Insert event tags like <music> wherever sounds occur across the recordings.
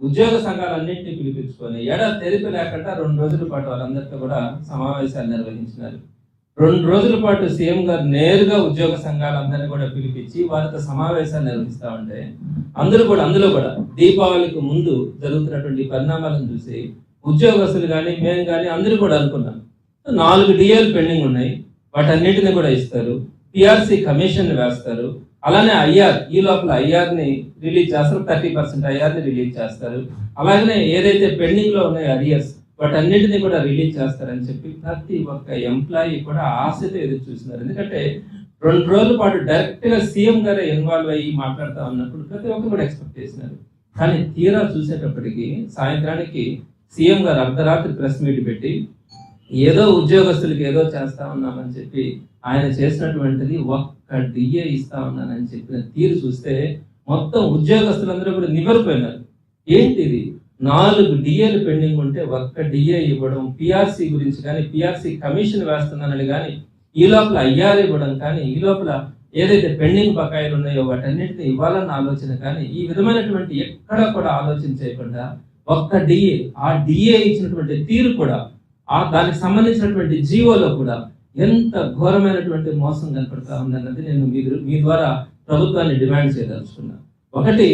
ఉద్యోగ సంఘాలన్నింటినీ పిలిపించుకొని ఎడ తెరిపి లేకుండా రెండు రోజుల పాటు వాళ్ళందరితో కూడా సమావేశాలు నిర్వహించినారు. రెండు రోజుల పాటు సీఎం గారు నేరుగా ఉద్యోగ సంఘాలందరినీ కూడా పిలిపించి వారితో సమావేశాలు నిర్వహిస్తా ఉంటే అందరూ కూడా అందులో కూడా దీపావళికి ముందు జరుగుతున్నటువంటి పరిణామాలను చూసి ఉద్యోగస్తులు కానీ మేము కానీ అందరూ కూడా అనుకున్నాం. నాలుగు డిఏలు పెండింగ్ ఉన్నాయి. వాటన్నిటిని కూడా ఇస్తారు. పిఆర్సీ కమిషన్ వేస్తారు. అలానే ఐఆర్ ఈ లోపల ఐఆర్ని రిలీజ్ చేస్తారు థర్టీ పర్సెంట్ ఐఆర్ని రిలీజ్ చేస్తారు. అలాగనే ఏదైతే పెండింగ్లో ఉన్నాయో అరియర్స్ వాటన్నిటిని కూడా రిలీజ్ చేస్తారని చెప్పి ప్రతి ఒక్క ఎంప్లాయీ కూడా ఆశతో ఎదురు చూస్తున్నారు. ఎందుకంటే రెండు రోజుల పాటు డైరెక్ట్గా సీఎం గారే ఇన్వాల్వ్ అయ్యి మాట్లాడుతా ఉన్నప్పుడు ప్రతి ఒక్కరు కూడా ఎక్స్పెక్ట్ చేసినారు కానీ తీరా చూసేటప్పటికి సాయంత్రానికి సీఎం గారు అర్ధరాత్రి ప్రెస్ మీట్ పెట్టి ఏదో ఉద్యోగస్తులకి ఏదో చేస్తా ఉన్నామని చెప్పి ఆయన చేసినటువంటిది ఒక్క డిఏ ఇస్తా ఉన్నానని చెప్పిన తీరు చూస్తే మొత్తం ఉద్యోగస్తులందరూ కూడా నివరిపోయినారు ఏంటిది నాలుగు డిఏలు పెండింగ్ ఉంటే ఒక్క డిఏ ఇవ్వడం పిఆర్సి గురించి కానీ పిఆర్సి కమిషన్ వేస్తున్నానని కానీ ఈ లోపల ఐఆర్ ఇవ్వడం కానీ ఈ లోపల ఏదైతే పెండింగ్ బకాయిలు ఉన్నాయో వాటన్నిటిని ఇవ్వాలన్న ఆలోచన కానీ ఈ విధమైనటువంటి ఎక్కడ కూడా ఆలోచన చేయకుండా ఒక్క డిఏ ఆ డిఏ ఇచ్చినటువంటి తీరు కూడా ఆ దానికి సంబంధించినటువంటి జీవోలో కూడా ఎంత ఘోరమైనటువంటి మోసం కనపడతా ఉందన్నది నేను మీ మీ ద్వారా ప్రభుత్వాన్ని డిమాండ్ చేయదలుచుకున్నా. ఒకటి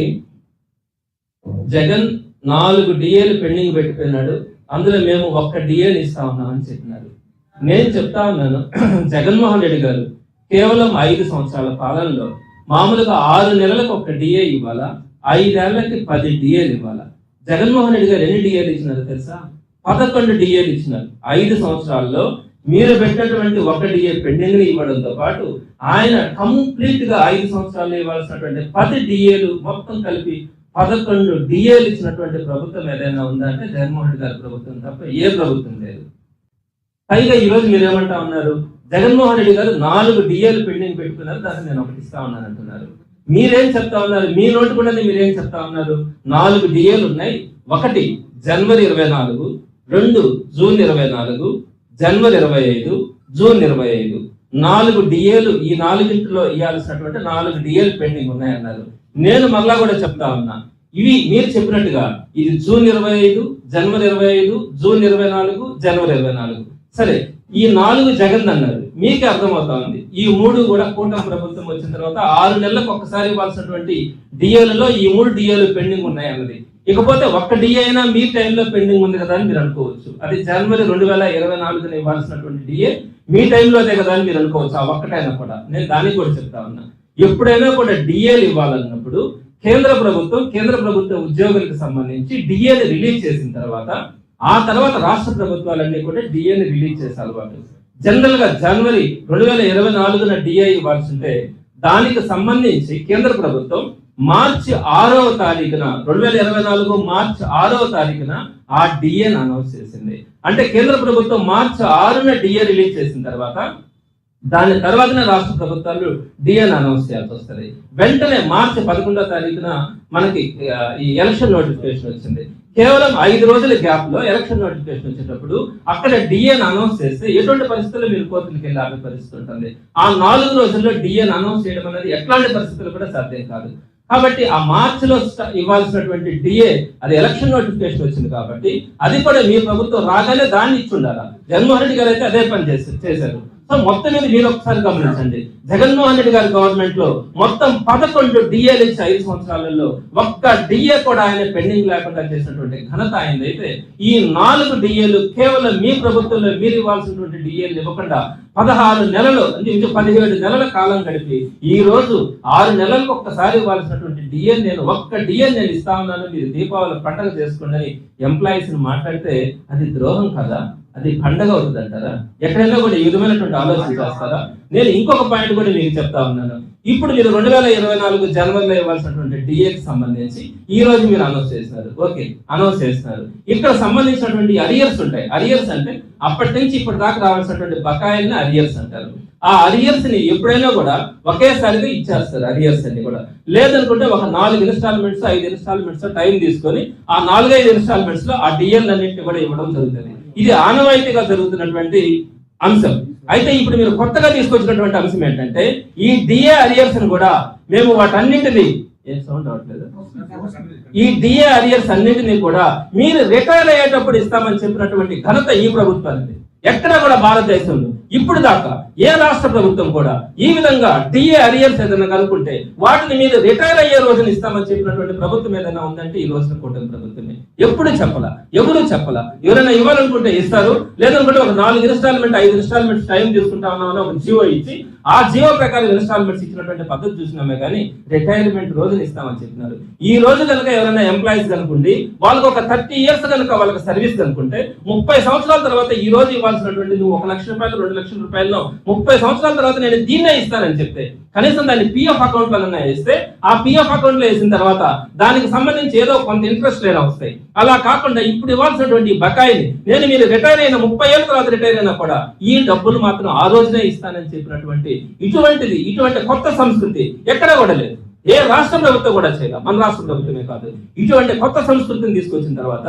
జగన్ నాలుగు డిఏలు పెండింగ్ పెట్టిపోయినాడు. అందులో మేము ఒక్క డిఏని ఇస్తా ఉన్నామని చెప్పినారు. నేను చెప్తా ఉన్నాను <clears throat> జగన్మోహన్ రెడ్డి గారు కేవలం ఐదు సంవత్సరాల పాలనలో మామూలుగా ఆరు నెలలకు ఒక డిఏ ఇవ్వాలా? ఐదేళ్ళకి పది డిఏలు ఇవ్వాలా? జగన్మోహన్ రెడ్డి గారు ఎన్ని డిఏలు ఇచ్చినారో తెలుసా? పదకొండు డిఏలు ఇచ్చినారు. ఐదు సంవత్సరాల్లో మీరు పెట్టినటువంటి ఒక డిఏ పెండింగ్ని ఇవ్వడంతో పాటు ఆయన కంప్లీట్గా ఐదు సంవత్సరాలు ఇవ్వాల్సినటువంటి పది డిఏలు మొత్తం కలిపి పదకొండు డిఏలు ఇచ్చినటువంటి ప్రభుత్వం ఏదైనా ఉందా అంటే జగన్మోహన్ రెడ్డి గారి ప్రభుత్వం తప్ప ఏ ప్రభుత్వం లేదు. పైగా ఈరోజు మీరు ఏమంటా ఉన్నారు? జగన్మోహన్ రెడ్డి గారు నాలుగు డిఏలు పెండింగ్ పెట్టుకున్నారు దాన్ని నేను ఒకటి ఇస్తా ఉన్నాను అంటున్నారు. మీరేం చెప్తా ఉన్నారు? మీ నోటి కూడా మీరేం చెప్తా ఉన్నారు? నాలుగు డిఏలు ఉన్నాయి. ఒకటి జనవరి ఇరవై నాలుగు రెండు జూన్ ఇరవై నాలుగు జనవరి ఇరవై ఐదు జూన్ ఇరవై ఐదు. నాలుగు డిఏలు ఈ నాలుగింటిలో ఇవ్వాల్సినటువంటి నాలుగు డిఏలు పెండింగ్ ఉన్నాయన్నారు. నేను మళ్ళా కూడా చెప్తా ఉన్నా. ఇవి మీరు చెప్పినట్టుగా ఇది జూన్ ఇరవై ఐదు జనవరి ఇరవై ఐదు జూన్ ఇరవై నాలుగు జనవరి ఇరవై నాలుగు. సరే ఈ నాలుగు జగన్ అన్నారు. మీకే అర్థమవుతా ఉంది. ఈ మూడు కూడా కూటమి ప్రభుత్వం వచ్చిన తర్వాత ఆరు నెలలకు ఒక్కసారి ఇవ్వాల్సినటువంటి డిఏలలో ఈ మూడు డిఏలు పెండింగ్ ఉన్నాయి అన్నది ఇకపోతే ఒక్క డిఏ అయినా మీ టైంలో పెండింగ్ ఉంది కదా అని మీరు అనుకోవచ్చు. అది జనవరి రెండు వేల ఇరవై నాలుగున ఇవ్వాల్సినటువంటి డిఏ మీ టైంలో అదే కదా అని మీరు అనుకోవచ్చు ఆ ఒక్కటైనా కూడా. నేను దానికి కూడా చెప్తా ఉన్నా. ఎప్పుడైనా కూడా డిఏలు ఇవ్వాలన్నప్పుడు కేంద్ర ప్రభుత్వం కేంద్ర ప్రభుత్వ ఉద్యోగులకు సంబంధించి డిఏని రిలీజ్ చేసిన తర్వాత ఆ తర్వాత రాష్ట్ర ప్రభుత్వాలన్నీ కూడా డిఏని రిలీజ్ చేసే అలవాటు. జనరల్గా జనవరి రెండు వేల ఇరవై నాలుగున డిఏ ఇవ్వాల్సి ఉంటే దానికి సంబంధించి కేంద్ర ప్రభుత్వం మార్చి ఆరవ తారీఖున రెండు వేల ఇరవై నాలుగు మార్చి ఆరవ తారీఖున ఆ డిఏని అనౌన్స్ చేసింది. అంటే కేంద్ర ప్రభుత్వం మార్చి ఆరున డిఏ రిలీజ్ చేసిన తర్వాత దాని తర్వాతనే రాష్ట్ర ప్రభుత్వాలు డిఎన్ అనౌన్స్ చేయాల్సి వస్తుంది. వెంటనే మార్చి పదకొండో తారీఖున మనకి ఈ ఎలక్షన్ నోటిఫికేషన్ వచ్చింది. కేవలం ఐదు రోజుల గ్యాప్లో ఎలక్షన్ నోటిఫికేషన్ వచ్చేటప్పుడు అక్కడ డిఎన్ అనౌన్స్ చేస్తే ఎటువంటి పరిస్థితుల్లో మీరు కోర్టులకు వెళ్ళి ఆపే పరిస్థితి ఉంటుంది. ఆ నాలుగు రోజుల్లో డిఎన్ అనౌన్స్ చేయడం అనేది ఎట్లాంటి పరిస్థితులు కూడా సాధ్యం కాదు. కాబట్టి ఆ మార్చిలో ఇవ్వాల్సినటువంటి డిఏ అది ఎలక్షన్ నోటిఫికేషన్ వచ్చింది కాబట్టి అది కూడా మీ ప్రభుత్వం రాగానే దాన్ని ఇచ్చి ఉండాలి? జగన్మోహన్ రెడ్డి గారు అయితే అదే పని చేశారు. సో మొత్తం మీద మీరు ఒకసారి గమనించండి. జగన్మోహన్ రెడ్డి గారి గవర్నమెంట్లో మొత్తం పదకొండు డిఏలు ఇచ్చి ఐదు సంవత్సరాలలో ఒక్క డిఏ కూడా ఆయన పెండింగ్ లేకుండా చేసినటువంటి ఘనత ఆయనదైతే ఈ నాలుగు డిఏలు కేవలం మీ ప్రభుత్వంలో మీరు ఇవ్వాల్సినటువంటి డిఏలు ఇవ్వకుండా పదహారు నెలలు అంటే పదిహేడు నెలల కాలం గడిపి ఈ రోజు ఆరు నెలలకు ఒక్కసారి ఇవ్వాల్సినటువంటి డిఎన్ నేను ఒక్క డిఎన్ నేను ఇస్తా ఉన్నాను. మీరు దీపావళి పండగ చేసుకోండి అని ఎంప్లాయీస్ మాట్లాడితే అది ద్రోహం కదా? అది పండగ అవుతుంది అంటారా ఎక్కడైనా కూడా ఈ విధమైనటువంటి ఆలోచన చేస్తారా? నేను ఇంకొక పాయింట్ కూడా నేను చెప్తా ఉన్నాను. ఇప్పుడు మీరు రెండు వేల ఇరవై నాలుగు జనవరిలో ఇవ్వాల్సినటువంటి డిఏకి సంబంధించి ఈ రోజు మీరు అనౌన్స్ చేసినారు ఓకే అనౌన్స్ చేస్తున్నారు. ఇక్కడ సంబంధించినటువంటి అరియర్స్ ఉంటాయి. అరియర్స్ అంటే అప్పటి నుంచి ఇప్పటి దాకా రావాల్సినటువంటి బకాయిల్ని అరియర్స్ అంటారు. ఆ అరియర్స్ని ఎప్పుడైనా కూడా ఒకేసారిగా ఇచ్చేస్తారు అరియర్స్ అన్ని కూడా. లేదనుకుంటే ఒక నాలుగు ఇన్స్టాల్మెంట్స్ ఐదు ఇన్స్టాల్మెంట్స్ టైం తీసుకొని ఆ నాలుగైదు ఇన్స్టాల్మెంట్స్లో ఆ డిఎల్ అన్నింటినీ కూడా ఇవ్వడం జరుగుతుంది. ఇది ఆనవాయితీగా జరుగుతున్నటువంటి అంశం. అయితే ఇప్పుడు మీరు కొత్తగా తీసుకొచ్చినటువంటి అంశం ఏంటంటే ఈ డిఏ అరియర్స్ని కూడా మేము వాటన్నింటినీ ఏం సౌండ్ రావట్లేదు? ఈ డిఏ అరియర్స్ అన్నింటినీ కూడా మీరు రిటైర్ అయ్యేటప్పుడు ఇస్తామని చెప్పినటువంటి ఘనత ఈ ప్రభుత్వానికి ఎక్కడ కూడా భారతదేశంలో ఇప్పుడు దాకా ఏ రాష్ట్ర ప్రభుత్వం కూడా ఈ విధంగా డిఏ అరియర్స్ ఏదైనా కనుక్కుంటే వాటిని మీద రిటైర్ అయ్యే రోజున ఇస్తామని చెప్పినటువంటి ప్రభుత్వం ఏదైనా ఉందంటే ఈ రోజున కూటమి ప్రభుత్వమే. ఎప్పుడు చెప్పాల? ఎవరు చెప్పాల? ఎవరైనా ఇవ్వాలనుకుంటే ఇస్తారు. లేదనుకుంటే ఒక నాలుగు ఇన్స్టాల్మెంట్ ఐదు ఇన్స్టాల్మెంట్స్ టైం తీసుకుంటా ఉన్నామని ఒక జియో ఇచ్చి ఆ జియో ప్రకారం ఇన్స్టాల్మెంట్స్ ఇచ్చినటువంటి పద్ధతి చూసినామే కానీ రిటైర్మెంట్ రోజున ఇస్తామని చెప్పినారు. ఈ రోజు కనుక ఎవరైనా ఎంప్లాయీస్ కనుకుండి వాళ్ళకి ఒక థర్టీ ఇయర్స్ కనుక వాళ్ళకి సర్వీస్ కనుకుంటే ముప్పై సంవత్సరాల తర్వాత ఈ రోజు ఇవ్వాల్సినటువంటి నువ్వు ఒక లక్ష రూపాయలు రెండు లక్షల రూపాయలు ముప్పై సంవత్సరాల తర్వాత నేను దీన్నే ఇస్తానని చెప్తే కనీసం దాన్ని పిఎఫ్ అకౌంట్లో వేస్తే ఆ పిఎఫ్ అకౌంట్లో వేసిన తర్వాత దానికి సంబంధించి ఏదో కొంత ఇంట్రెస్ట్ లేని వస్తాయి. అలా కాకుండా ఇప్పుడు ఇవ్వాల్సినటువంటి బకాయిని నేను మీరు రిటైర్ అయిన ముప్పై ఏళ్ళ తర్వాత రిటైర్ అయినా కూడా ఈ డబ్బులు మాత్రం ఆ రోజునే ఇస్తానని చెప్పినటువంటి ఇటువంటిది ఇటువంటి కొత్త సంస్కృతి ఎక్కడ కూడా లేదు. ఏ రాష్ట్ర ప్రభుత్వం కూడా చేయాలి. మన రాష్ట్ర ప్రభుత్వమే కాదు. ఇటువంటి కొత్త సంస్కృతిని తీసుకొచ్చిన తర్వాత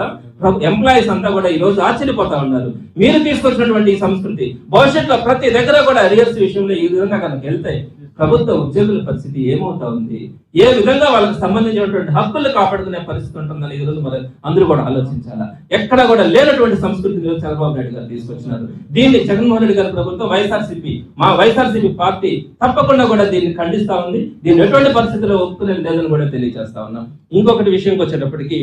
ఎంప్లాయీస్ అంతా కూడా ఈ రోజు ఆశ్చర్యపోతా ఉన్నారు. మీరు తీసుకొచ్చినటువంటి ఈ సంస్కృతి భవిష్యత్తులో ప్రతి దగ్గర కూడా అరియర్స్ విషయంలో ఈ విధంగా కనుక వెళ్తాయి ప్రభుత్వ ఉద్యోగుల పరిస్థితి ఏమవుతా ఉంది? ఏ విధంగా వాళ్ళకి సంబంధించినటువంటి హక్కులు కాపాడుకునే పరిస్థితి ఉంటుందని ఈ రోజు మరి అందరూ కూడా ఆలోచించాలా? ఎక్కడ కూడా లేనటువంటి సంస్కృతిని చంద్రబాబు నాయుడు గారు తీసుకొచ్చినారు. దీన్ని జగన్మోహన్ రెడ్డి గారి ప్రభుత్వం వైఎస్ఆర్సీపీ మా వైఎస్ఆర్సీపీ పార్టీ తప్పకుండా కూడా దీన్ని ఖండిస్తా ఉంది. దీన్ని ఎటువంటి పరిస్థితుల్లో ఒప్పుకునే లేదని కూడా తెలియజేస్తా ఉన్నాం. ఇంకొకటి విషయంకి వచ్చేటప్పటికి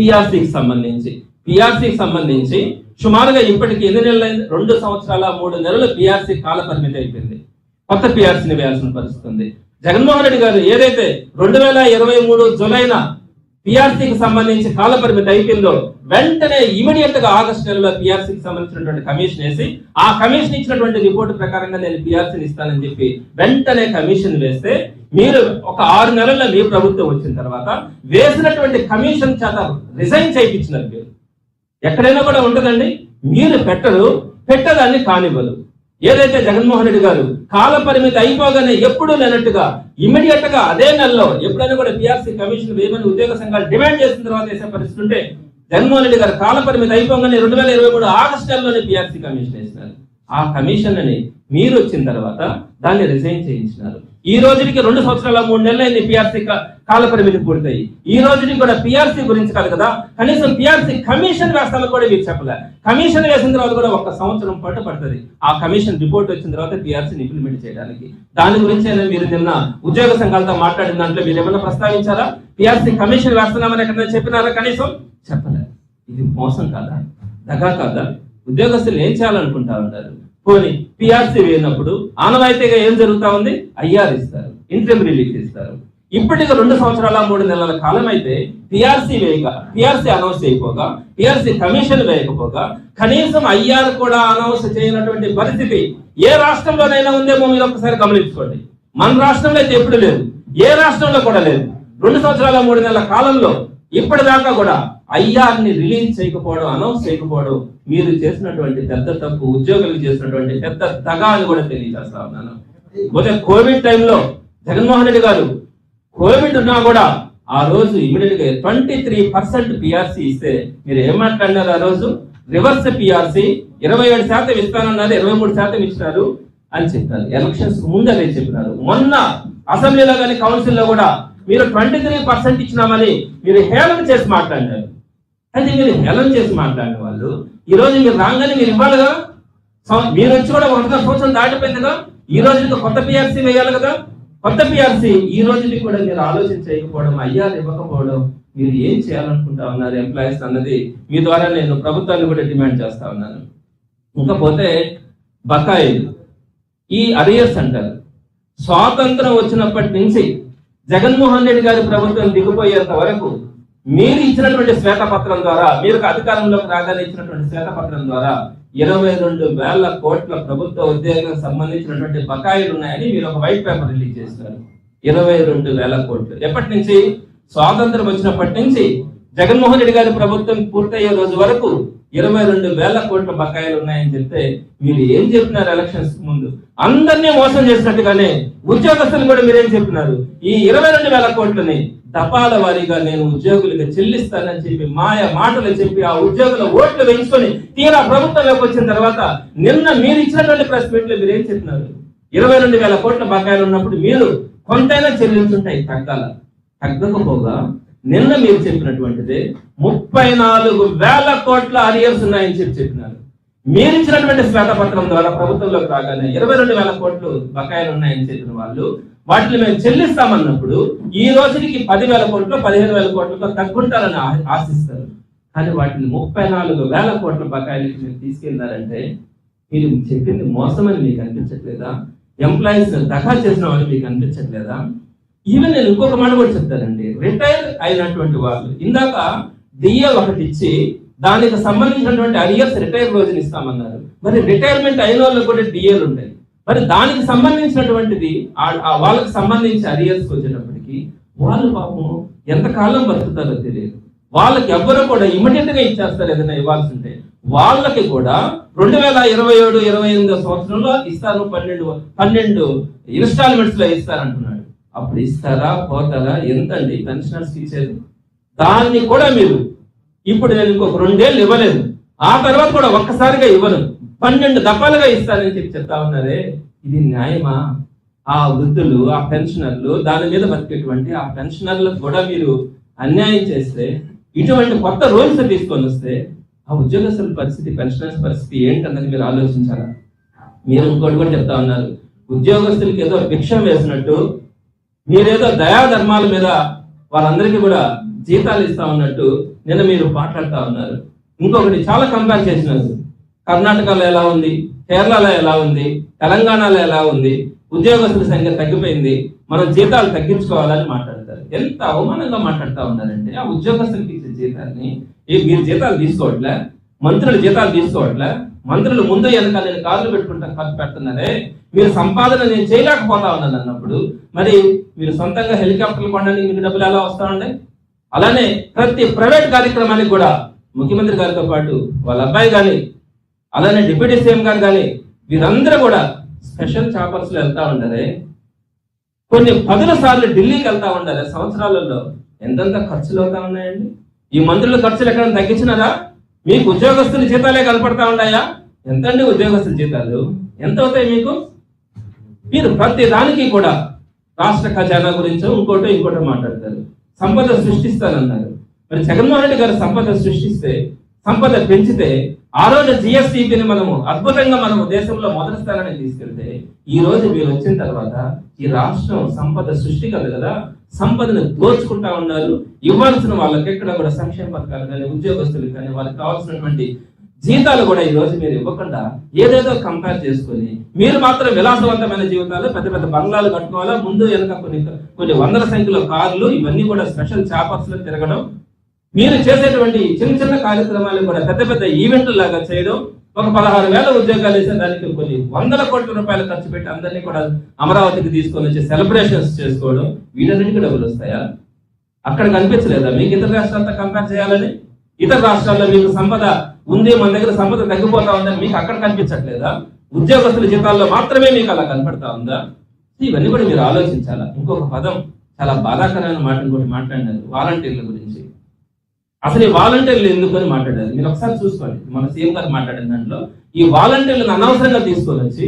పిఆర్సీకి సంబంధించి. పిఆర్సీకి సంబంధించి సుమారుగా ఇప్పటికి ఎన్ని నెలలు రెండు సంవత్సరాల మూడు నెలలు పిఆర్సీ కాల పరిమితి అయిపోయింది. కొత్త పిఆర్సీని వేయాల్సిన పరిస్థితి ఉంది. జగన్మోహన్ రెడ్డి గారు ఏదైతే రెండు వేల ఇరవై మూడు జులైన పిఆర్సీకి సంబంధించి కాల పరిమితి అయిపోయిందో వెంటనే ఇమీడియట్గా ఆగస్టు నెలలో పిఆర్సీకి సంబంధించినటువంటి కమిషన్ వేసి ఆ కమిషన్ ఇచ్చినటువంటి రిపోర్ట్ ప్రకారంగా నేను పిఆర్సీని ఇస్తానని చెప్పి వెంటనే కమిషన్ వేస్తే మీరు ఒక ఆరు నెలల్లో మీ ప్రభుత్వం వచ్చిన తర్వాత వేసినటువంటి కమిషన్ చేత రిజైన్ చేయించినారు మీరు. ఎక్కడైనా కూడా ఉంటుందండి మీరు పెట్టరు. పెట్టదాన్ని కానివ్వరు. ఏదైతే జగన్మోహన్ రెడ్డి గారు కాల పరిమితి అయిపోగానే ఎప్పుడూ లేనట్టుగా ఇమీడియట్గా అదే నెలలో ఎప్పుడైనా కూడా పిఆర్సీ కమిషన్ వేయమని ఉద్యోగ సంఘాలు డిమాండ్ చేసిన తర్వాత వేసే పరిస్థితి ఉంటే జగన్మోహన్ రెడ్డి గారు కాల పరిమితి అయిపోగానే రెండు వేల ఇరవై మూడు ఆగస్టు నెలలోనే పిఆర్సీ కమిషన్ వేసినారు. ఆ కమిషన్ అని మీరు వచ్చిన తర్వాత దాన్ని రిజైన్ చేయించినారు. ఈ రోజుకి రెండు సంవత్సరాల మూడు నెలలు అయింది పిఆర్సీ కాల పరిమితి పూర్తయి. ఈ రోజుకి కూడా పిఆర్సీ గురించి కాదు కదా కనీసం పిఆర్సీ కమిషన్ వేస్తాను కూడా మీరు చెప్పలే. కమిషన్ వేసిన తర్వాత కూడా ఒక సంవత్సరం పాటు పడుతుంది. ఆ కమిషన్ రిపోర్ట్ వచ్చిన తర్వాత పిఆర్సీని ఇంప్లిమెంట్ చేయడానికి. దాని గురించి మీరు నిన్న ఉద్యోగ సంఘాలతో మాట్లాడిన దాంట్లో మీరు ఏమైనా ప్రస్తావించారా? పిఆర్సీ కమిషన్ వేస్తున్నామని ఎక్కడైనా చెప్పినారా కనీసం? చెప్పలే. ఇది మోసం కాదా? దగా కాదా? ఉద్యోగస్తులు ఏం చేయాలనుకుంటా ఉంటారు? పోనీ పిఆర్సీ వేయనప్పుడు ఆనవాయితీగా ఏం జరుగుతా ఉంది? ఐఆర్ ఇస్తారు ఇంట్రెమ్ రిలీఫ్ ఇస్తారు. ఇప్పటికి రెండు సంవత్సరాల మూడు నెలల కాలం అయితే పిఆర్సీ వేయక పిఆర్సీ అనౌన్స్ చేయకపోగా పిఆర్సీ కమిషన్ వేయకపోగా కనీసం ఐఆర్ కూడా అనౌన్స్ చేయనటువంటి పరిస్థితి ఏ రాష్ట్రంలోనైనా ఉందేమో మీరు ఒకసారి గమనించుకోండి. మన రాష్ట్రంలో అయితే ఎప్పుడు లేదు ఏ రాష్ట్రంలో కూడా లేదు. రెండు సంవత్సరాల మూడు నెలల కాలంలో ఇప్పటిదాకా కూడా ఐఆర్ని రిలీజ్ చేయకపోవడం అనౌన్స్ చేయకపోవడం మీరు చేసినటువంటి పెద్ద తప్పు ఉద్యోగులకు చేసినటువంటి పెద్ద తగా అని కూడా తెలియజేస్తా ఉన్నాను. పోతే కోవిడ్ టైంలో జగన్మోహన్ రెడ్డి గారు కోవిడ్ ఉన్నా కూడా ఆ రోజు ఇమీడియట్గా ట్వంటీ త్రీ పర్సెంట్ పిఆర్సీ ఇస్తే మీరు ఏం మాట్లాడినారు ఆ రోజు? రివర్స్ పిఆర్సీ ఇరవై ఏడు శాతం ఇస్తానన్నారు ఇరవై మూడు శాతం ఇచ్చినారు అని చెప్పారు. ఎలక్షన్స్ ముందు అదే చెప్పినారు. మొన్న అసెంబ్లీలో కానీ కౌన్సిల్లో కూడా మీరు ట్వంటీ త్రీ పర్సెంట్ ఇచ్చినామని మీరు హేళన చేసి మాట్లాడినారు. అయితే మీరు హెలం చేసి మాట్లాడిన వాళ్ళు ఈ రోజు మీరు రాగానే మీరు ఇవ్వాలిగా సం- మీరు వచ్చి కూడా ఒకటిగా సంవత్సరం దాటిపోయిందిగా ఈ రోజు ఇంకా కొత్త పిఆర్సీ వేయాలి కదా? కొత్త పిఆర్సీ ఈ రోజుకి కూడా మీరు ఆలోచన చేయకపోవడం అయ్యారు ఇవ్వకపోవడం మీరు ఏం చేయాలనుకుంటా ఉన్నారు? ఎంప్లాయీస్ అన్నది మీ ద్వారా నేను ప్రభుత్వాన్ని కూడా డిమాండ్ చేస్తా ఉన్నాను. ఇంకపోతే బకాయిలు ఈ అరియర్స్ అంటారు. స్వాతంత్రం వచ్చినప్పటి నుంచి జగన్మోహన్ రెడ్డి గారి ప్రభుత్వం దిగిపోయేంత వరకు మీరు ఇచ్చినటువంటి శ్వేతపత్రం ద్వారా మీరు అధికారంలోకి రాగానే ఇచ్చినటువంటి శ్వేతపత్రం ద్వారా ఇరవై రెండు వేల కోట్ల ప్రభుత్వ ఉద్యోగం సంబంధించినటువంటి బకాయిలు ఉన్నాయని మీరు ఒక వైట్ పేపర్ రిలీజ్ చేస్తారు ఇరవై రెండు వేల కోట్లు. ఎప్పటి నుంచి? స్వాతంత్రం వచ్చినప్పటి నుంచి. జగన్మోహన్ రెడ్డి గారి ప్రభుత్వం పూర్తయ్యే రోజు వరకు ఇరవై రెండు వేల కోట్ల బకాయిలు ఉన్నాయని చెప్తే మీరు ఏం చెప్పినారు ఎలక్షన్స్ ముందు? అందరినీ మోసం చేసినట్టుగానే ఉద్యోగస్తులు కూడా మీరేం చెప్పినారు? ఈ ఇరవై రెండు వేల కోట్లని తపాల వారీగా నేను ఉద్యోగులకు చెల్లిస్తానని చెప్పి మాయ మాటలు చెప్పి ఆ ఉద్యోగుల ఓట్లు వేయించుకొని తీరా ప్రభుత్వంలోకి వచ్చిన తర్వాత నిన్న మీరు ఇచ్చినటువంటి ప్రెస్ మీట్లో మీరు ఏం చెప్పినారు? ఇరవై రెండు వేల కోట్ల బకాయిలు ఉన్నప్పుడు మీరు కొంతైనా చెల్లించుంటాయి తగ్గాల. తగ్గకపోగా నిన్న మీరు చెప్పినటువంటిది ముప్పై నాలుగు వేల కోట్ల అరియర్స్ ఉన్నాయని చెప్పి చెప్పినారు. మీరు ఇచ్చినటువంటి శ్వేతపత్రం ద్వారా ప్రభుత్వంలోకి రాగానే ఇరవై రెండు వేల కోట్లు బకాయిలు ఉన్నాయని చెప్పిన వాళ్ళు వాటిని మేము చెల్లిస్తామన్నప్పుడు ఈ రోజుకి పదివేల కోట్లు పదిహేను వేల కోట్లతో తగ్గుంటారని ఆశిస్తారు. కానీ వాటిని ముప్పై నాలుగు వేల కోట్ల బకాయిలకి మీరు తీసుకెళ్ళారంటే మీరు చెప్పింది మోసమని మీకు అనిపించట్లేదా? ఎంప్లాయీస్ దఖా చేసిన వాళ్ళు మీకు అనిపించట్లేదా? ఈవెన్ నేను ఇంకొక మాట కూడా చెప్తానండి. రిటైర్ అయినటువంటి వాళ్ళు ఇందాక డిఏ ఒకటి ఇచ్చి దానికి సంబంధించినటువంటి అరియర్స్ రిటైర్ రోజున ఇస్తామన్నారు. మరి రిటైర్మెంట్ అయిన వాళ్ళకి కూడా డిఏలు ఉంటాయి మరి దానికి సంబంధించినటువంటిది ఆ- వాళ్ళకి సంబంధించి అరియర్స్ వచ్చేటప్పటికి వాళ్ళు పాపం ఎంతకాలం బతుకుతారో తెలియదు. వాళ్ళకి ఎవ్వరూ కూడా ఇమీడియట్గా ఇచ్చేస్తారు ఏదైనా ఇవ్వాల్సి ఉంటే వాళ్ళకి కూడా రెండు వేల ఇరవై ఏడు ఇరవై ఎనిమిదో సంవత్సరంలో ఇస్తారు పన్నెండు పన్నెండు ఇన్స్టాల్మెంట్స్లో ఇస్తారంటున్నాడు. అప్పుడు ఇస్తారా పోతారా ఎంతండి పెన్షనర్స్ ఇచ్చేది దాన్ని కూడా మీరు ఇప్పుడు నేను ఇంకొక రెండేళ్ళు ఇవ్వలేదు. ఆ తర్వాత కూడా ఒక్కసారిగా ఇవ్వను. పన్నెండు దఫాలుగా ఇస్తానని చెప్పి చెప్తా ఉన్నారే ఇది న్యాయమా? ఆ వృద్ధులు ఆ పెన్షనర్లు దాని మీద బతికేటువంటి ఆ పెన్షనర్లకు కూడా మీరు అన్యాయం చేస్తే ఇటువంటి కొత్త రూల్స్ తీసుకొని వస్తే ఆ ఉద్యోగస్తుల పరిస్థితి పెన్షనర్స్ పరిస్థితి ఏంటన్నది మీరు ఆలోచించాలా? మీరు ఇంకోటి కూడా చెప్తా ఉన్నారు. ఉద్యోగస్తులకి ఏదో భిక్షం వేసినట్టు మీరేదో దయా ధర్మాల మీద వాళ్ళందరికీ కూడా జీతాలు ఇస్తా ఉన్నట్టు నిన్న మీరు మాట్లాడుతూ ఉన్నారు. ఇంకొకటి చాలా కంపేర్ చేసినారు. కర్ణాటకలో ఎలా ఉంది? కేరళలో ఎలా ఉంది? తెలంగాణలో ఎలా ఉంది? ఉద్యోగస్తుల సంఖ్య తగ్గిపోయింది. మనం జీతాలు తగ్గించుకోవాలని మాట్లాడతారు. ఎంత అవమానంగా మాట్లాడుతూ ఉన్నారంటే ఆ ఉద్యోగస్తులకి ఇచ్చే జీతాన్ని మీరు జీతాలు తీసుకోవట్లే మంత్రులు జీతాలు తీసుకోవట్లే మంత్రులు ముందు వెనక నేను కార్లు పెట్టుకుంటా ఖర్చు పెడుతున్నారే మీరు సంపాదన నేను చేయలేకపోతా ఉన్నాను అన్నప్పుడు మరి మీరు సొంతంగా హెలికాప్టర్లు కొనడానికి మీకు డబ్బులు ఎలా వస్తా ఉన్నాయి? అలానే ప్రతి ప్రైవేట్ కార్యక్రమానికి కూడా ముఖ్యమంత్రి గారితో పాటు వాళ్ళ అబ్బాయి కానీ అలానే డిప్యూటీ సీఎం గారు కానీ వీరందరూ కూడా స్పెషల్ చాపర్స్లో వెళ్తా ఉండాలి కొన్ని పదుల సార్లు ఢిల్లీకి వెళ్తా ఉండాలి సంవత్సరాలలో ఎంతెంత ఖర్చులు అవుతా ఉన్నాయండి? ఈ మంత్రుల ఖర్చులు ఎక్కడ తగ్గించినారా? మీకు ఉద్యోగస్తుల జీతాలే కనపడతా ఉన్నాయా? ఎంతండి ఉద్యోగస్తుల జీతాలు? ఎంత అవుతాయి మీకు? మీరు ప్రతి దానికి కూడా రాష్ట్ర ఖజానా గురించి ఇంకోటో ఇంకోటో మాట్లాడతారు. సంపద సృష్టిస్తానన్నారు. మరి జగన్మోహన్ రెడ్డి గారు సంపద సృష్టిస్తే సంపద పెంచితే ఆ రోజు జిఎస్టిపిని మనము అద్భుతంగా మనము దేశంలో మొదటి స్థానానికి తీసుకెళ్తే ఈ రోజు మీరు వచ్చిన తర్వాత ఈ రాష్ట్రం సంపద సృష్టి కాదు కదా సంపదను దోచుకుంటా ఉన్నారు. ఇవ్వాల్సిన వాళ్ళకి ఎక్కడ కూడా సంక్షేమ పథకాలు కానీ ఉద్యోగస్తులు కానీ వాళ్ళకి కావాల్సినటువంటి జీతాలు కూడా ఈ రోజు మీరు ఇవ్వకుండా ఏదేదో కంపేర్ చేసుకొని మీరు మాత్రం విలాసవంతమైన జీవితాలు పెద్ద పెద్ద బంగ్లాలు కట్టుకోవాలా? ముందు వెనక కొన్ని కొన్ని వందల సంఖ్యలో కార్లు ఇవన్నీ కూడా స్పెషల్ చాపర్స్లో తిరగడం. మీరు చేసేటువంటి చిన్న చిన్న కార్యక్రమాలు కూడా పెద్ద పెద్ద ఈవెంట్లు లాగా చేయడం. ఒక పదహారు వేల ఉద్యోగాలు వేసిన దానికి కొన్ని వందల కోట్ల రూపాయలు ఖర్చు పెట్టి అందరినీ కూడా అమరావతికి తీసుకొని వచ్చి సెలబ్రేషన్స్ చేసుకోవడం. వీటన్నిటికీ డబ్బులు వస్తాయా? అక్కడ కనిపించలేదా? మీకు ఇతర రాష్ట్రాలతో కంపేర్ చేయాలని? ఇతర రాష్ట్రాల్లో మీకు సంపద ఉంది మన దగ్గర సంపద తగ్గిపోతా ఉందని మీకు అక్కడ కనిపించట్లేదా? ఉద్యోగస్తుల జీతాల్లో మాత్రమే మీకు అలా కనపడతా ఉందా? ఇవన్నీ కూడా మీరు ఆలోచించాలా? ఇంకొక పదం చాలా బాధాకరమైన మాట ఇంకోటి మాట్లాడినారు వాలంటీర్ల గురించి. అసలు ఈ వాలంటీర్లు ఎందుకు అని మాట్లాడారు? మీరు ఒకసారి చూసుకోండి. మన సీఎం గారు మాట్లాడిన దాంట్లో ఈ వాలంటీర్లను అనవసరంగా తీసుకొని వచ్చి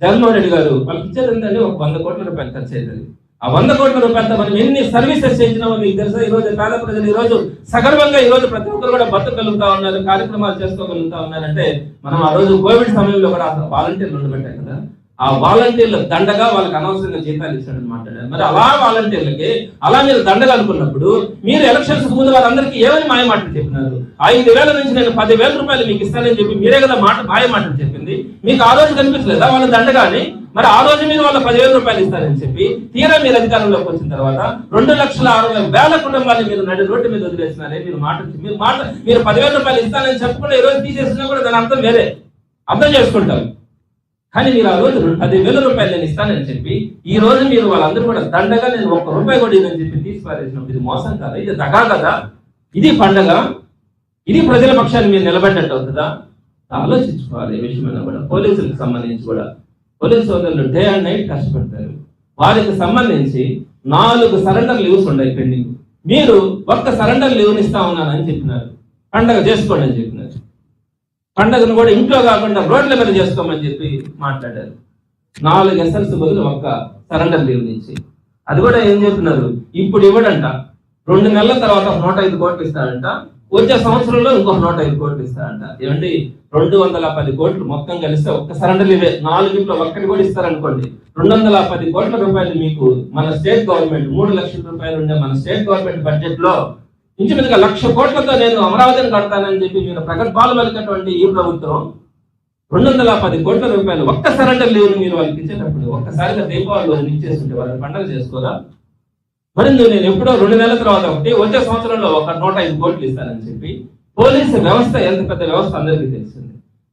జగన్మోహన్ రెడ్డి గారు వాళ్ళకి ఇచ్చేది ఏంటంటే ఒక వంద కోట్ల రూపాయలు ఖర్చు అవుతుంది ఆ వంద కోట్ల రూపాయలతో మనం ఎన్ని సర్వీసెస్ చేసినామో మీకు తెలుసా? ఈ రోజు పేద ప్రజలు ఈ రోజు సగర్వంగా ఈ రోజు ప్రతి ఒక్కరు కూడా బతకగలుగుతా ఉన్నారు కార్యక్రమాలు చేసుకోగలుగుతా ఉన్నారంటే మనం ఆ రోజు కోవిడ్ సమయంలో కూడా వాలంటీర్లు ఉండబెట్టాం కదా. ఆ వాలంటీర్ల దండగా వాళ్ళకి అనవసరంగా జీతాలు ఇచ్చాడని మాట్లాడారు. మరి అలా వాలంటీర్లకి అలా మీరు దండగా అనుకున్నప్పుడు మీరు ఎలక్షన్స్ ముందు వాళ్ళందరికీ ఏమని మాయ మాటలు చెప్పినారు? ఐదు వేల నుంచి నేను పది వేల రూపాయలు మీకు ఇస్తానని చెప్పి మీరే కదా మాట మాయ మాటలు చెప్పింది. మీకు ఆ రోజు కనిపించలేదా వాళ్ళ దండగాని? మరి ఆ రోజు మీరు వాళ్ళ పదివేల రూపాయలు ఇస్తారని చెప్పి తీరా మీరు అధికారంలోకి వచ్చిన తర్వాత రెండు లక్షల ఆరు వేల కుటుంబాన్ని మీరు నడి రోడ్డు మీద వదిలేసినారే మీరు మాట మీరు మాట మీరు పదివేల రూపాయలు ఇస్తానని చెప్పకుండా ఈ రోజు తీసేసినా కూడా దాని అర్థం వేరే. అర్థం చేసుకుంటారు. కానీ మీరు ఆ రోజు పదివేల రూపాయలు నేను ఇస్తానని చెప్పి ఈ రోజు మీరు వాళ్ళందరూ కూడా దండగా నేను ఒక్క రూపాయి కూడా ఇదని చెప్పి తీసిపారేసినప్పుడు ఇది మోసం కదా? ఇది దగా కదా? ఇది పండగ? ఇది ప్రజల పక్షాన్ని మీరు నిలబడినట్టు అవుతుందా? ఆలోచించుకోవాలి ఈ విషయమైనా కూడా. పోలీసులకు సంబంధించి కూడా పోలీసు సోదరులు డే అండ్ నైట్ కష్టపడతారు. వారికి సంబంధించి నాలుగు సరెండర్ లీవ్స్ ఉన్నాయి పెండింగ్. మీరు ఒక్క సరెండర్ లీవ్ ఇస్తా ఉన్నానని చెప్పినారు. పండగ చేసుకోండి అని చెప్పినారు. పండగను కూడా ఇంట్లో కాకుండా రోడ్ల మీద చేసుకోమని చెప్పి మాట్లాడారు. నాలుగు ఎస్ఎల్స్ బదులు ఒక్క సరెండర్ లీవ్ నుంచి అది కూడా ఏం చెప్తున్నారు ఇప్పుడు ఇవ్వడంట. రెండు నెలల తర్వాత నూట ఐదు కోట్లు ఇస్తారంట వచ్చే సంవత్సరంలో ఇంకొక నూట ఐదు కోట్లు ఇస్తారంట. ఏమండి? రెండు వందల పది కోట్లు మొత్తం కలిస్తే ఒక్క సరెండర్ ఇవే. నాలుగింట్లో ఒక్కటి కూడా ఇస్తారనుకోండి. రెండు వందల పది కోట్ల రూపాయలు మీకు మన స్టేట్ గవర్నమెంట్ మూడు లక్షల రూపాయలు ఉండే మన స్టేట్ గవర్నమెంట్ బడ్జెట్లో ఇంచుమించుగా లక్ష కోట్లతో నేను అమరావతిని కడతానని చెప్పి మీరు ప్రగల్భాలు పలికినటువంటి ఈ ప్రభుత్వం రెండు వందల పది కోట్ల రూపాయలు ఒక్క సరెండర్ లేవు మీరు వాళ్ళకి ఇచ్చేటప్పుడు ఒక్కసారిగా దీపావళి రోజు ఇచ్చేస్తుంటే వాళ్ళు పండుగ చేసుకోరా? మరి నేను ఎప్పుడో రెండు నెలల తర్వాత ఒకటి వచ్చే సంవత్సరంలో ఒక నూట ఐదు కోట్లు ఇస్తానని చెప్పి పోలీసు వ్యవస్థ ఎంత పెద్ద వ్యవస్థ అందరికీ తెలిసింది.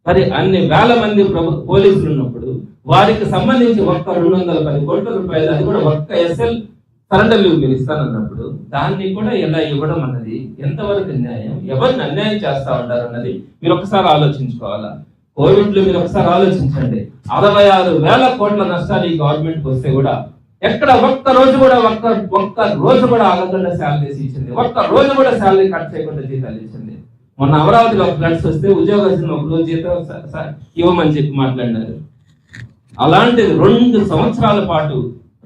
మరి అన్ని వేల మంది ప్రభు పోలీసులు ఉన్నప్పుడు వారికి సంబంధించి ఒక్క రెండు వందల పది కోట్ల రూపాయలు అది కూడా ఒక్క ఎస్ఎల్ సరెండర్ లీవ్ మీరు ఇస్తానన్నప్పుడు దాన్ని కూడా ఎలా ఇవ్వడం అన్నది ఎంతవరకు న్యాయం ఎవరిని అన్యాయం చేస్తా ఉంటారు అన్నది మీరు ఒకసారి ఆలోచించుకోవాలా? కోవిడ్లో మీరు ఒకసారి ఆలోచించండి. అరవై ఆరు వేల కోట్ల నష్టాలు ఈ గవర్నమెంట్ వస్తే కూడా ఎక్కడ ఒక్క రోజు కూడా ఒక్క ఒక్క రోజు కూడా ఆగకుండా శాలరీస్ ఇచ్చింది. ఒక్క రోజు కూడా శాలరీ కట్ చేయకుండా జీతాలు ఇచ్చింది. మొన్న అమరావతిలో ఫ్లడ్స్ వస్తే ఉద్యోగస్తులు ఒక రోజు జీతం ఇవ్వమని చెప్పి మాట్లాడినారు. అలాంటిది రెండు సంవత్సరాల పాటు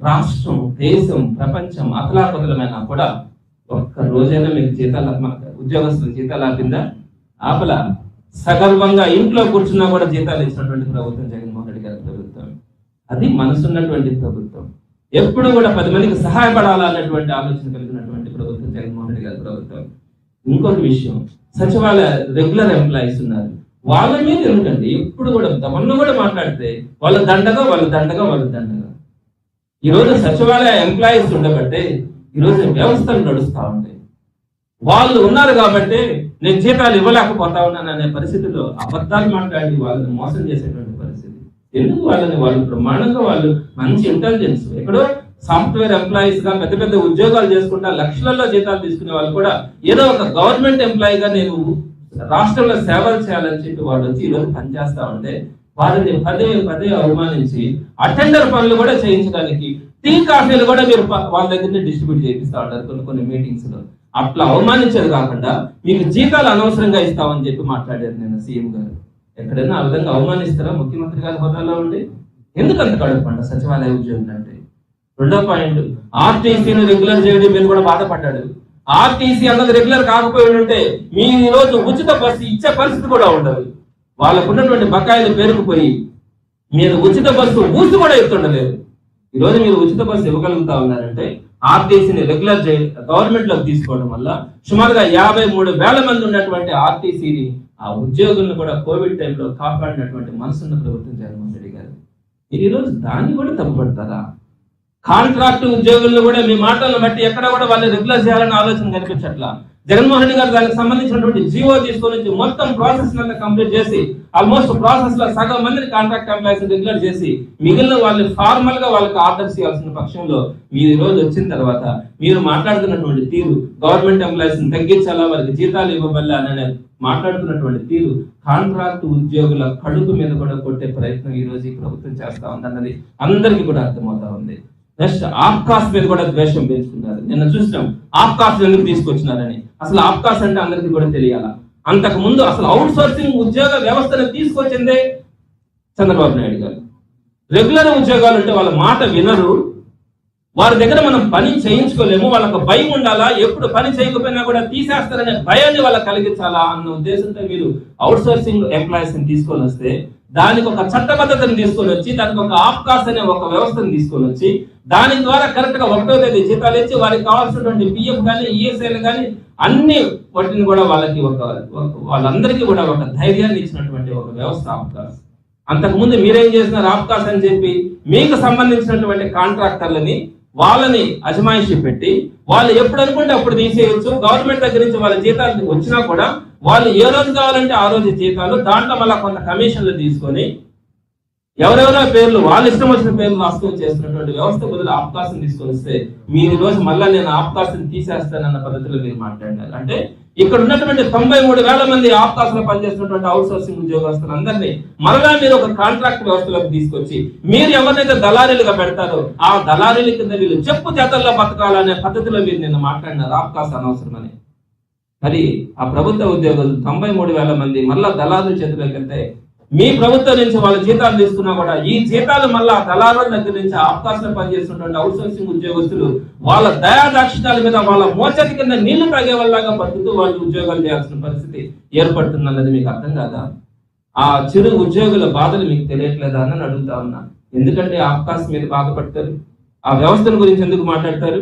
రాష్ట్రం దేశం ప్రపంచం అతలాకుతలమైనా కూడా ఒక్క రోజైనా మీకు జీతాలు ఉద్యోగస్తులు జీతాలు ఆపిందా? ఆపల. సగర్వంగా ఇంట్లో కూర్చున్నా కూడా జీతాలు ఇచ్చినటువంటి ప్రభుత్వం జగన్మోహన్ రెడ్డి గారి ప్రభుత్వం. అది మనసున్నటువంటి ప్రభుత్వం. ఎప్పుడు కూడా పది మందికి సహాయపడాలన్నటువంటి ఆలోచన కలిగినటువంటి ప్రభుత్వం జగన్మోహన్ రెడ్డి గారి ప్రభుత్వం ఇంకొక విషయం సచివాలయ రెగ్యులర్ ఎంప్లాయీస్ ఉన్నారు. వాళ్ళ మీద ఎందుకండి? ఎప్పుడు కూడా మొన్న కూడా మాట్లాడితే వాళ్ళ దండగా వాళ్ళ దండగా వాళ్ళ దండగా. ఈ రోజు సచివాలయ ఎంప్లాయీస్ ఉండబట్టే ఈ రోజు వ్యవస్థలు నడుస్తూ ఉంటాయి. వాళ్ళు ఉన్నారు కాబట్టి నేను జీతాలు ఇవ్వలేకపోతా ఉన్నాను అనే పరిస్థితిలో అబద్ధాలు మాట్లాడి వాళ్ళని మోసం చేసేటువంటి ఎందుకు వాళ్ళని వాళ్ళు ప్రమాణంగా వాళ్ళు మంచి ఇంటెలిజెన్స్ ఎక్కడో సాఫ్ట్వేర్ ఎంప్లాయీస్గా పెద్ద పెద్ద ఉద్యోగాలు చేసుకుంటా లక్షలలో జీతాలు తీసుకునే వాళ్ళు కూడా ఏదో ఒక గవర్నమెంట్ ఎంప్లాయీగా నేను రాష్ట్రంలో సేవలు చేయాలని చెప్పి వాళ్ళు వచ్చి ఈరోజు పనిచేస్తా ఉంటే వారిని పదే పదే అవమానించి అటెండర్ పనులు కూడా చేయించడానికి టీ కాఫీలు కూడా మీరు వాళ్ళ దగ్గర డిస్ట్రిబ్యూట్ చేపిస్తా ఉంటారు కొన్ని కొన్ని మీటింగ్స్లో. అట్లా అవమానించేది కాకుండా మీకు జీతాలు అనవసరంగా ఇస్తామని చెప్పి మాట్లాడారు నేను సీఎం గారు. ఎక్కడైనా ఆ విధంగా అవమానిస్తారా? ముఖ్యమంత్రి గారి హోదాలో ఉండి? ఎందుకు అంత కడుపుంట సచివాలయ ఉద్యోగులు అంటే. రెండో పాయింట్ ఆర్టీసీని రెగ్యులర్ చేయడం మీరు కూడా బాధపడ్డాడు. ఆర్టీసీ అన్నది రెగ్యులర్ కాకపోయి ఉంటే మీ ఈ రోజు ఉచిత బస్సు ఇచ్చే పరిస్థితి కూడా ఉండదు. వాళ్ళకు ఉన్నటువంటి బకాయిలు పేరుకుపోయి మీరు ఉచిత బస్సు ఊసి కూడా ఎత్తుండలేదు. ఈ రోజు మీరు ఉచిత బస్సు ఇవ్వగలుగుతా ఉన్నారంటే ఆర్టీసీని రెగ్యులర్ గవర్నమెంట్లోకి తీసుకోవడం వల్ల సుమారుగా యాభై మూడు వేల మంది ఉన్నటువంటి ఆర్టీసీని ఆ ఉద్యోగులను కూడా కోవిడ్ టైంలో కాపాడినటువంటి మనసున్న ప్రభుత్వం జగన్మోహన్ రెడ్డి గారు. మీరు ఈ రోజు దాన్ని కూడా తప్పుపడతారా? కాంట్రాక్ట్ ఉద్యోగులను కూడా మీ మాటలను బట్టి ఎక్కడ కూడా వాళ్ళు రెగ్యులర్ చేయాలని ఆలోచన కనిపించట్లా? జగన్మోహన్ రెడ్డి గారు దానికి సంబంధించినటువంటి జీవో తీసుకొని వచ్చి మొత్తం ప్రాసెస్ అంతా కంప్లీట్ చేసి ఆల్మోస్ట్ ప్రాసెస్లో సగం మందిని కాంట్రాక్ట్ ఎంప్లాయీస్ డిక్లేర్ చేసి మిగిలిన వాళ్ళు ఫార్మల్గా వాళ్ళకి ఆర్డర్స్ ఇవ్వాల్సిన పక్షంలో మీరు ఈ రోజు వచ్చిన తర్వాత మీరు మాట్లాడుతున్నటువంటి తీరు గవర్నమెంట్ ఎంప్లాయీస్ తగ్గించాలా వారికి జీతాలు ఇవ్వబల్లా అనే మాట్లాడుతున్నటువంటి తీరు కాంట్రాక్ట్ ఉద్యోగుల కడుపు మీద కూడా కొట్టే ప్రయత్నం ఈ రోజు ఈ ప్రభుత్వం చేస్తా ఉంది అన్నది అందరికీ కూడా అర్థమవుతా ఉంది. నెక్స్ట్ ఆఫ్కాస్ మీద కూడా ద్వేషం పెంచుకున్నారు నిన్న చూసినాం ఆఫ్కాస్ ఎందుకు తీసుకొచ్చినారని. అసలు ఆఫ్కాస్ అంటే అందరికీ కూడా తెలియాలా? అంతకు ముందు అసలు అవుట్ సోర్సింగ్ ఉద్యోగ వ్యవస్థను తీసుకొచ్చిందే చంద్రబాబు నాయుడు గారు. రెగ్యులర్ ఉద్యోగాలు అంటే వాళ్ళ మాట వినరు. వారి దగ్గర మనం పని చేయించుకోలేము. వాళ్ళకి భయం ఉండాలా? ఎప్పుడు పని చేయకపోయినా కూడా తీసేస్తారనే భయాన్ని వాళ్ళకి కలిగించాలా అన్న ఉద్దేశంతో మీరు అవుట్ సోర్సింగ్ ఎంప్లాయీస్ని తీసుకొని వస్తే దానికి ఒక చట్టబద్ధతను తీసుకొని వచ్చి దానికి ఒక ఆఫ్కాస్ అనే ఒక వ్యవస్థను తీసుకొని వచ్చి దాని ద్వారా కరెక్ట్గా ఒకటో తేదీ జీతాలు ఇచ్చి వారికి కావాల్సినటువంటి పిఎఫ్ కానీ ఈఎస్ఐలు కానీ అన్ని వాటిని కూడా వాళ్ళకి ఒక వాళ్ళందరికీ కూడా ఒక ధైర్యాన్ని ఇచ్చినటువంటి ఒక వ్యవస్థ ఆఫ్కాస్ అంతకుముందు మీరేం చేసినారు? ఆఫ్కాస్ అని చెప్పి మీకు సంబంధించినటువంటి కాంట్రాక్టర్లని వాళ్ళని అజమాయిషి పెట్టి వాళ్ళు ఎప్పుడు అనుకుంటే అప్పుడు తీసేయొచ్చు. గవర్నమెంట్ దగ్గర నుంచి వాళ్ళ జీతాలు వచ్చినా కూడా వాళ్ళు ఏ రోజు కావాలంటే ఆ రోజు జీతాలు దాంట్లో మళ్ళీ కొంత కమిషన్లు తీసుకొని ఎవరెవరో పేర్లు వాళ్ళ ఇష్టం వచ్చిన పేర్లు రాసుకొని చేస్తున్నటువంటి వ్యవస్థ బదులు అవకాశం తీసుకొని వస్తే మీరు ఈ రోజు మళ్ళీ నేను అవకాశం తీసేస్తానన్న పద్ధతిలో మీరు మాట్లాడారు అంటే ఇక్కడ ఉన్నటువంటి తొంభై మూడు వేల మంది అవకాశంలో పనిచేస్తున్నటువంటి అవుట్ సోర్సింగ్ ఉద్యోగస్తులందరినీ మరలా మీరు ఒక కాంట్రాక్ట్ వ్యవస్థలోకి తీసుకొచ్చి మీరు ఎవరినైతే దళారీలుగా పెడతారో ఆ దళారీల కింద వీళ్ళు చెప్పు చేతల్లో బతకాలనే పద్ధతిలో మీరు నిన్న మాట్లాడినారు అవకాశం అనవసరమని. మరి ఆ ప్రభుత్వ ఉద్యోగులు తొంభై మూడు వేల మంది మళ్ళా దళారుల చేతిలోకి వెళ్తే మీ ప్రభుత్వం నుంచి వాళ్ళ జీతాలు తీసుకున్నా కూడా ఈ జీతాలు మళ్ళా దళారుల దగ్గర నుంచి అవకాశం పనిచేస్తున్నటువంటి అవుట్సోర్సింగ్ ఉద్యోగస్తులు వాళ్ళ దయాదాక్షిణాల మీద వాళ్ళ మోచటి కింద నీళ్ళు తాగే వాళ్ళగా బతుకుతూ వాళ్ళు ఉద్యోగాలు చేయాల్సిన పరిస్థితి ఏర్పడుతుందన్నది మీకు అర్థం కాదా? ఆ చిరు ఉద్యోగుల బాధలు మీకు తెలియట్లేదా అని అడుగుతా ఉన్నా. ఎందుకంటే ఆ అవకాశం మీద బాధపడతారు ఆ వ్యవస్థల గురించి ఎందుకు మాట్లాడతారు?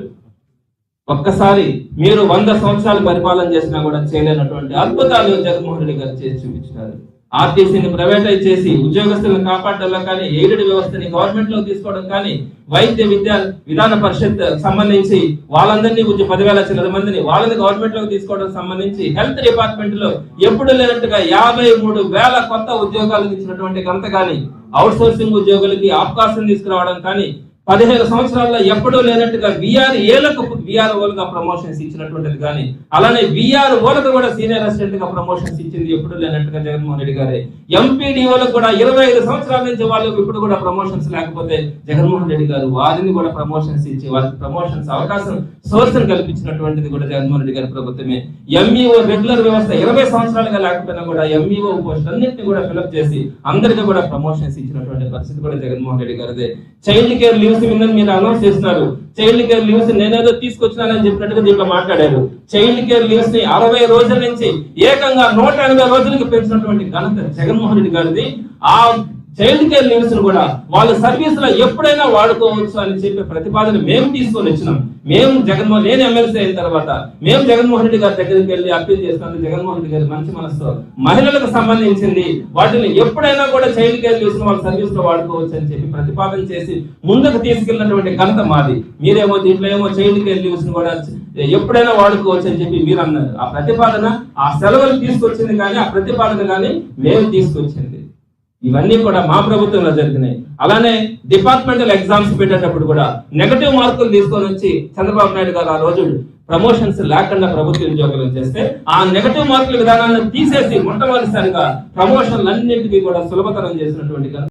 ఒక్కసారి మీరు వంద సంవత్సరాలు పరిపాలన చేసినా కూడా చేయలేనటువంటి అద్భుతాలు జగన్మోహన్ రెడ్డి గారు చేసి చూపించినారు. ఆర్టీసీని ప్రైవేటైజ్ చేసి ఉద్యోగస్తులను కాపాడడంలో కానీ ఎయిడెడ్ వ్యవస్థని గవర్నమెంట్లో తీసుకోవడం కానీ వైద్య విద్యా విధాన పరిషత్ సంబంధించి వాళ్ళందరినీ కొంచెం పదివేల చిల్లర మందిని వాళ్ళని గవర్నమెంట్లోకి తీసుకోవడం సంబంధించి హెల్త్ డిపార్ట్మెంట్లో ఎప్పుడు లేనట్టుగా యాభై మూడు వేల కొత్త ఉద్యోగాలు ఇచ్చినటువంటి ఘనత కానీ అవుట్ సోర్సింగ్ ఉద్యోగులకి అవకాశం తీసుకురావడం కానీ పదిహేను సంవత్సరాల్లో ఎప్పుడూ లేనట్టుగా విఆర్ ఏలకు విఆర్ ఓలుగా ప్రమోషన్స్ ఇచ్చినటువంటిది కానీ అలానే విఆర్ ఓలకు కూడా సీనియర్ అసిస్టెంట్గా ప్రమోషన్స్ ఇచ్చింది ఎప్పుడు లేనట్టుగా జగన్మోహన్ రెడ్డి గారే. ఎంపీడీఓలకు కూడా ఇరవై ఐదు సంవత్సరాల నుంచి వాళ్ళకు ఇప్పుడు కూడా ప్రమోషన్స్ లేకపోతే జగన్మోహన్ రెడ్డి గారు వారిని కూడా ప్రమోషన్స్ ఇచ్చి వారికి ప్రమోషన్స్ అవకాశం సోర్స్ కల్పించినటువంటిది కూడా జగన్మోహన్ రెడ్డి గారి ప్రభుత్వమే. ఎంఈఓ రెగ్యులర్ వ్యవస్థ ఇరవై సంవత్సరాలుగా లేకపోయినా కూడా ఎంఈఓ పోస్ట్ అన్నింటినీ కూడా ఫిలప్ చేసి అందరికీ కూడా ప్రమోషన్స్ ఇచ్చినటువంటి పరిస్థితి కూడా జగన్మోహన్ రెడ్డి గారిదే. చైల్డ్ కేర్ లీవ్స్ మీద మీరు అనౌన్స్ చేస్తున్నారు. చైల్డ్ కేర్ లీవ్స్ నేనేదో తీసుకొచ్చినానని చెప్పినట్టుగా దీంట్లో మాట్లాడారు. చైల్డ్ కేర్ లీవ్స్ని అరవై రోజుల నుంచి ఏకంగా నూట ఎనభై రోజులకు పెంచినటువంటి ఘనత జగన్మోహన్ రెడ్డి గారిది. ఆ చైల్డ్ కేర్ లీవ్స్ కూడా వాళ్ళ సర్వీస్లో ఎప్పుడైనా వాడుకోవచ్చు అని చెప్పే ప్రతిపాదన మేము తీసుకొని వచ్చినాం. మేము జగన్మోహన్ నేను ఎమ్మెల్సీ అయిన తర్వాత మేము జగన్మోహన్ రెడ్డి గారి దగ్గరికి వెళ్ళి అప్పీల్ చేస్తాను జగన్మోహన్ రెడ్డి గారి మంచి మనసుతో మహిళలకు సంబంధించింది వాటిని ఎప్పుడైనా కూడా చైల్డ్ కేర్ లీవ్స్ వాళ్ళ సర్వీస్లో వాడుకోవచ్చు అని చెప్పి ప్రతిపాదన చేసి ముందుకు తీసుకెళ్ళినటువంటి ఘనత మాది. మీరేమో దీంట్లో ఏమో చైల్డ్ కేర్ లీవ్స్ కూడా ఎప్పుడైనా వాడుకోవచ్చు అని చెప్పి మీరు అన్నారు. ఆ ప్రతిపాదన ఆ సెలవులు తీసుకొచ్చింది కానీ ఆ ప్రతిపాదన కానీ మేము తీసుకొచ్చింది. ఇవన్నీ కూడా మా ప్రభుత్వంలో జరిగినాయి. అలానే డిపార్ట్మెంటల్ ఎగ్జామ్స్ పెట్టేటప్పుడు కూడా నెగటివ్ మార్కులు తీసుకొని వచ్చి చంద్రబాబు నాయుడు గారు ఆ రోజు ప్రమోషన్స్ లేకుండా ప్రభుత్వ ఉద్యోగులు చేస్తే ఆ నెగటివ్ మార్కుల విధానాన్ని తీసేసి మొట్టమొదటిసారిగా ప్రమోషన్లు అన్నింటికీ కూడా సులభతరం చేసినటువంటి